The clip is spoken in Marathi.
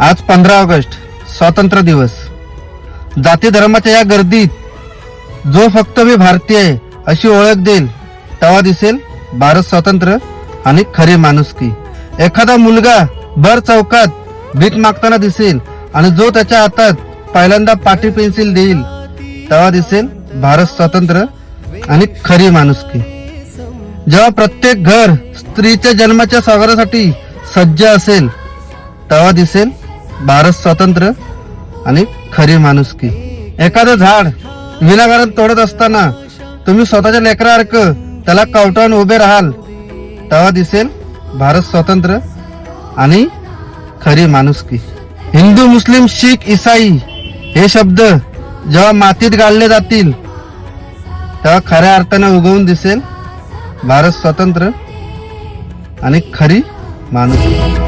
आज पंधरा ऑगस्ट स्वातंत्र्य दिवस. जाती धर्माच्या या गर्दीत जो फक्त मी भारतीय आहे अशी ओळख देईल तेव्हा दिसेल भारत स्वातंत्र्य आणि खरी माणुसकी. एखादा मुलगा भर चौकात भीक मागताना दिसेल आणि जो त्याच्या हातात पहिल्यांदा पाटी पेन्सिल देईल तेव्हा दिसेल भारत स्वातंत्र्य आणि खरी माणुसकी. जेव्हा प्रत्येक घर स्त्रीच्या जन्माच्या स्वागतासाठी सज्ज असेल तेव्हा दिसेल भारत स्वातंत्र्य आणि खरी माणुसकी एखादं झाड विनाकारण तोडत असताना तुम्ही स्वतःच्या लेकरासारखं त्याला कवटावून उभे राहाल तेव्हा दिसेल भारत स्वातंत्र्य आणि खरी माणुसकी हिंदू मुस्लिम शीख इसाई हे शब्द जेव्हा मातीत गाळले जातील तेव्हा खऱ्या अर्थाने उगवून दिसेल भारत स्वातंत्र्य आणि खरी माणुसकी